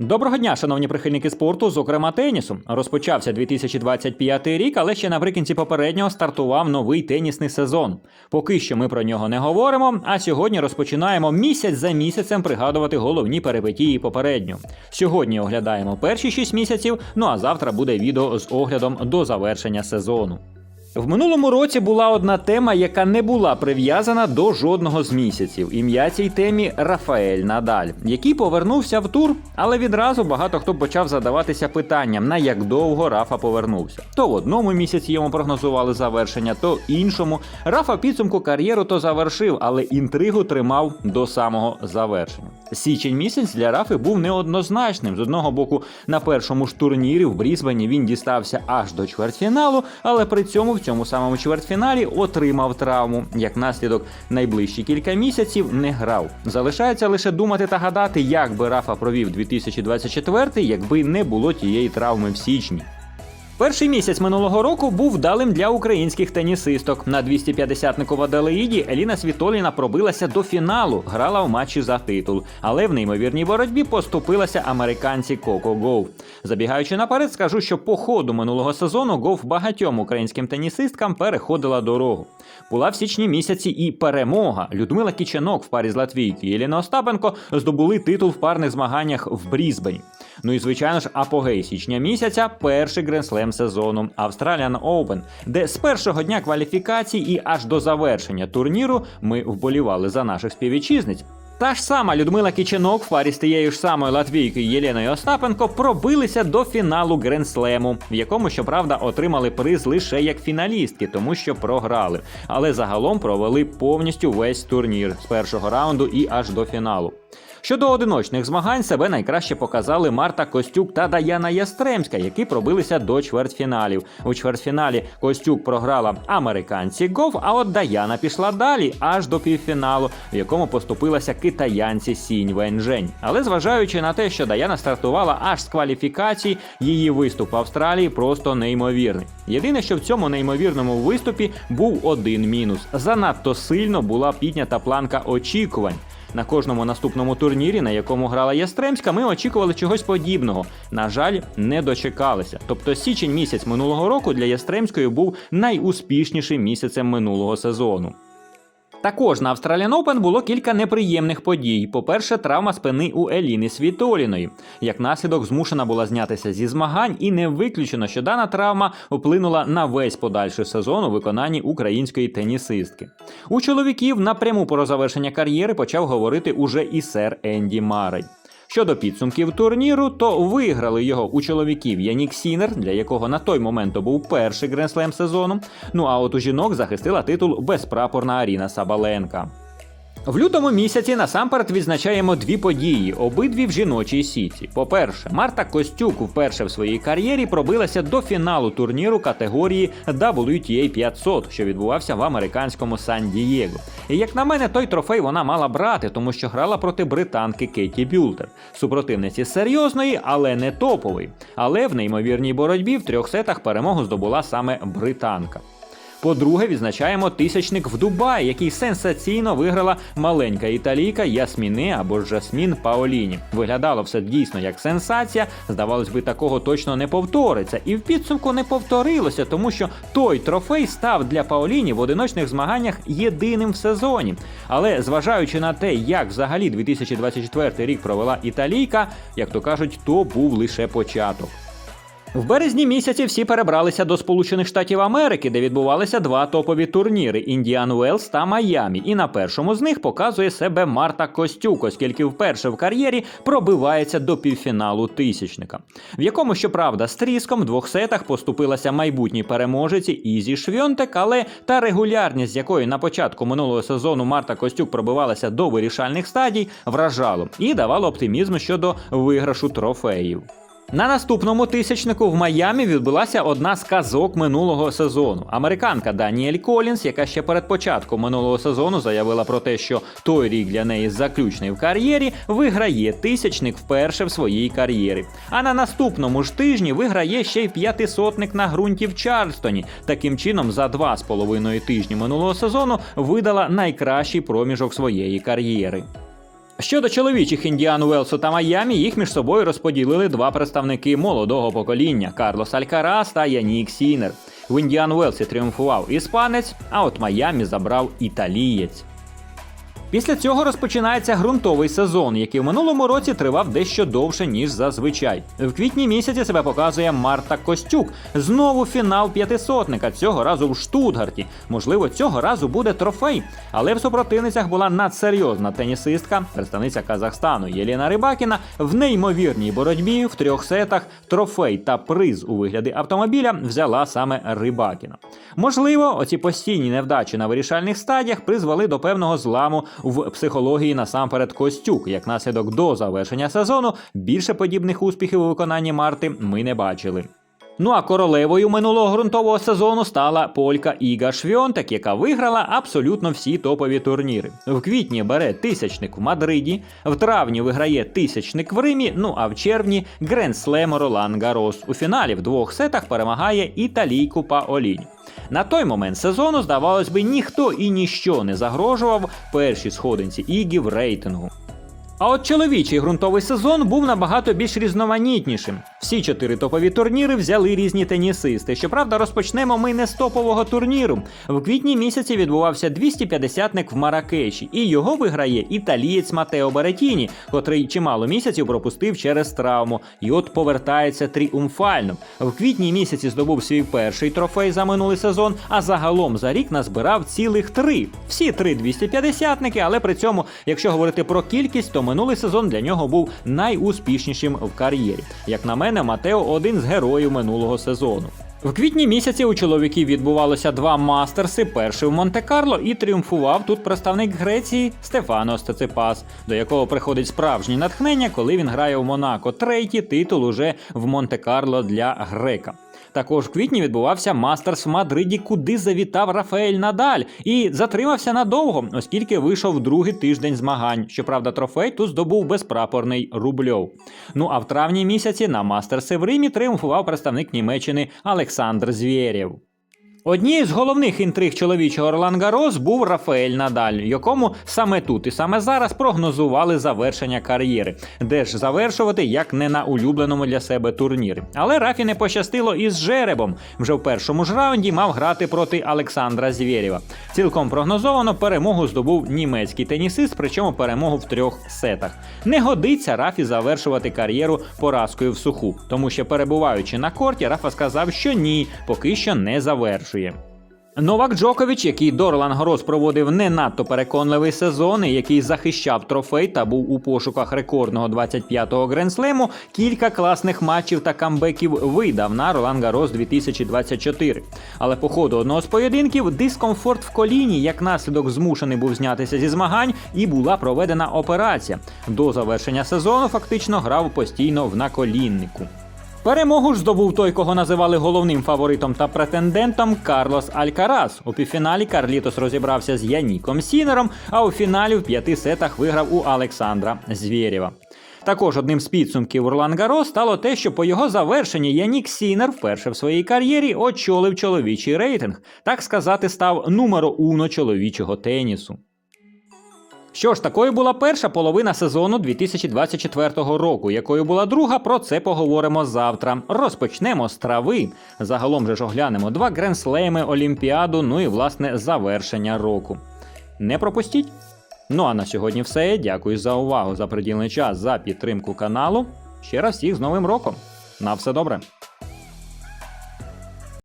Доброго дня, шановні прихильники спорту, зокрема тенісу. Розпочався 2025 рік, але ще наприкінці попереднього стартував новий тенісний сезон. Поки що ми про нього не говоримо. А сьогодні розпочинаємо місяць за місяцем пригадувати головні перипетії попередньо. Сьогодні оглядаємо перші 6 місяців. Ну а завтра буде відео з оглядом до завершення сезону. В минулому році була одна тема, яка не була прив'язана до жодного з місяців. Ім'я цій темі Рафаель Надаль, який повернувся в тур, але відразу багато хто почав задаватися питанням, на як довго Рафа повернувся. То в одному місяці йому прогнозували завершення, то іншому. Рафа підсумку кар'єру то завершив, але інтригу тримав до самого завершення. Січень місяць для Рафи був неоднозначним. З одного боку, на першому ж турнірі в Брізбені він дістався аж до чвертьфіналу, але при цьому в цьому самому чвертьфіналі отримав травму. Як наслідок, найближчі кілька місяців не грав. Залишається лише думати та гадати, як би Рафа провів 2024, якби не було тієї травми в січні. Перший місяць минулого року був вдалим для українських тенісисток. На 250-нику в Аделаїді Еліна Світоліна пробилася до фіналу, грала в матчі за титул, але в неймовірній боротьбі поступилася американці Коко Гоу. Забігаючи наперед, скажу, що по ходу минулого сезону Гоуф багатьом українським тенісисткам переходила дорогу. Була в січні місяці і перемога. Людмила Кіченок в парі з Латвійкою і Єліна Остапенко здобули титул в парних змаганнях в Брізбені. Ну і звичайно ж, апогей січня місяця перший гренслем сезону Australian Open, де з першого дня кваліфікації і аж до завершення турніру ми вболівали за наших співвітчизниць. Та ж сама Людмила Кіченок в парі з тією ж самою латвійкою Єленою Остапенко пробилися до фіналу Гренслему, в якому, щоправда, отримали приз лише як фіналістки, тому що програли. Але загалом провели повністю весь турнір з першого раунду і аж до фіналу. Щодо одиночних змагань себе найкраще показали Марта Костюк та Даяна Ястремська, які пробилися до чвертьфіналів. У чвертьфіналі Костюк програла американці Гов, а от Даяна пішла далі аж до півфіналу, в якому поступилася китаянці Сінь Венжень. Але зважаючи на те, що Даяна стартувала аж з кваліфікацій, її виступ в Австралії просто неймовірний. Єдине, що в цьому неймовірному виступі був один мінус: занадто сильно була піднята планка очікувань. На кожному наступному турнірі, на якому грала Ястремська, ми очікували чогось подібного. На жаль, не дочекалися. Тобто січень місяць минулого року для Ястремської був найуспішнішим місяцем минулого сезону. Також на Australian Open було кілька неприємних подій. По-перше, травма спини у Еліни Світоліної. Як наслідок, змушена була знятися зі змагань, і не виключено, що дана травма вплинула на весь подальший сезон у виконанні української тенісистки. У чоловіків напряму про завершення кар'єри почав говорити уже і сер Енді Марей. Щодо підсумків турніру, то виграли його у чоловіків Янік Сінер, для якого на той момент то був перший гренслем сезону. Ну а от у жінок захистила титул безпрапорна Аріна Сабаленка. В лютому місяці насамперед відзначаємо дві події, обидві в жіночій сіті. По-перше, Марта Костюк вперше в своїй кар'єрі пробилася до фіналу турніру категорії WTA 500, що відбувався в американському Сан-Дієго. І як на мене, той трофей вона мала брати, тому що грала проти британки Кейті Бюлтер, супротивниці серйозної, але не топової. Але в неймовірній боротьбі в трьох сетах перемогу здобула саме британка. По-друге, відзначаємо тисячник в Дубаї, який сенсаційно виграла маленька італійка Ясміни або Жасмін Паоліні. Виглядало все дійсно як сенсація. Здавалось би, такого точно не повториться. І в підсумку не повторилося, тому що той трофей став для Паоліні в одиночних змаганнях єдиним в сезоні. Але зважаючи на те, як взагалі 2024 рік провела італійка, як то кажуть, то був лише початок. В березні місяці всі перебралися до Сполучених Штатів Америки, де відбувалися два топові турніри Індіан Уелс та Майамі. І на першому з них показує себе Марта Костюк, оскільки вперше в кар'єрі пробивається до півфіналу тисячника, в якому, щоправда, з тріском двох сетах поступилася майбутній переможеці Ізі Швьонтек, але та регулярність, з якою на початку минулого сезону Марта Костюк пробивалася до вирішальних стадій, вражало і давало оптимізм щодо виграшу трофеїв. На наступному тисячнику в Майамі відбулася одна з казок минулого сезону. Американка Даніель Колінс, яка ще перед початком минулого сезону заявила про те, що той рік для неї заключний в кар'єрі, виграє тисячник вперше в своїй кар'єрі. А на наступному ж тижні виграє ще й п'ятисотник на ґрунті в Чарльстоні. Таким чином, за два з половиною тижні минулого сезону видала найкращий проміжок своєї кар'єри. Щодо чоловічих Індіан Уелсу та Майамі, їх між собою розподілили два представники молодого покоління Карлос Алькарас та Янік Сінер. В Індіан Уелсі тріумфував іспанець, а от Майамі забрав італієць. Після цього розпочинається ґрунтовий сезон, який в минулому році тривав дещо довше, ніж зазвичай. В квітні місяці себе показує Марта Костюк. Знову фінал п'ятисотника, цього разу в Штутгарті. Можливо, цього разу буде трофей. Але в супротивницях була надсерйозна тенісистка, представниця Казахстану Єліна Рибакіна. В неймовірній боротьбі в трьох сетах трофей та приз у вигляді автомобіля взяла саме Рибакіна. Можливо, оці постійні невдачі на вирішальних стадіях призвели до певного зламу в психології насамперед Костюк. Як наслідок до завершення сезону більше подібних успіхів у виконанні Марти ми не бачили. Ну а королевою минулого ґрунтового сезону стала полька Іга Швьонтек, яка виграла абсолютно всі топові турніри. В квітні бере тисячник в Мадриді, в травні виграє тисячник в Римі. Ну а в червні Гренслем Ролан Гарос. У фіналі в двох сетах перемагає італійку Паолінь. На той момент сезону, здавалось би, ніхто і ніщо не загрожував першій сходинці Ігі в рейтингу. А от чоловічий ґрунтовий сезон був набагато більш різноманітнішим. Всі чотири топові турніри взяли різні тенісисти. Щоправда, розпочнемо ми не з топового турніру. В квітні місяці відбувався 250-ник в Маракеші, і його виграє італієць Матео Беретіні, котрий чимало місяців пропустив через травму. І от повертається тріумфально. В квітні місяці здобув свій перший трофей за минулий сезон, а загалом за рік назбирав цілих три. Всі три 250-ники, але при цьому, якщо говорити про кількість, то минулий сезон для нього був найуспішнішим в кар'єрі. Як на мене, Матео один з героїв минулого сезону. В квітні місяці у чоловіків відбувалося два мастерси. Перший в Монте-Карло і тріумфував тут представник Греції Стефанос Циципас, до якого приходить справжнє натхнення, коли він грає в Монако. Третій титул уже в Монте-Карло для грека. Також в квітні відбувався мастерс в Мадриді, куди завітав Рафаель Надаль і затримався надовго, оскільки вийшов другий тиждень змагань. Щоправда, трофей тут здобув безпрапорний Рубльов. Ну а в травні місяці на мастерси в Римі тріумфував представник Німеччини Олександр Звєрєв. Однією з головних інтриг чоловічого Ролан був Рафаель Надаль, якому саме тут і саме зараз прогнозували завершення кар'єри, де ж завершувати як не на улюбленому для себе турнірі. Але Рафі не пощастило із жеребом. Вже в першому ж раунді мав грати проти Олександра Звєрєва. Цілком прогнозовано перемогу здобув німецький тенісист, причому перемогу в трьох сетах. Не годиться Рафі завершувати кар'єру поразкою в суху, тому що перебуваючи на корті, Рафа сказав, що ні, поки що не завершує. Новак Джокович, який до Ролан Гарос проводив не надто переконливий сезон, і який захищав трофей та був у пошуках рекордного 25-го гренслему, кілька класних матчів та камбеків видав на Ролан Гарос 2024. Але по ходу одного з поєдинків дискомфорт в коліні, як наслідок змушений був знятися зі змагань, і була проведена операція. До завершення сезону фактично грав постійно в наколіннику. Перемогу ж здобув той, кого називали головним фаворитом та претендентом Карлос Алькарас. У півфіналі Карлітос розібрався з Яніком Сінером, а у фіналі в п'яти сетах виграв у Олександра Звєрєва. Також одним з підсумків Ролан Гаро стало те, що по його завершенні Янік Сінер вперше в своїй кар'єрі очолив чоловічий рейтинг, так сказати, став numero уно чоловічого тенісу. Що ж, такою була перша половина сезону 2024 року. Якою була друга, про це поговоримо завтра. Розпочнемо з трави. Загалом же ж оглянемо два гренслейми, Олімпіаду, ну і власне завершення року. Не пропустіть! Ну а на сьогодні все. Дякую за увагу, за приділений час, за підтримку каналу. Ще раз всіх з Новим роком. На все добре!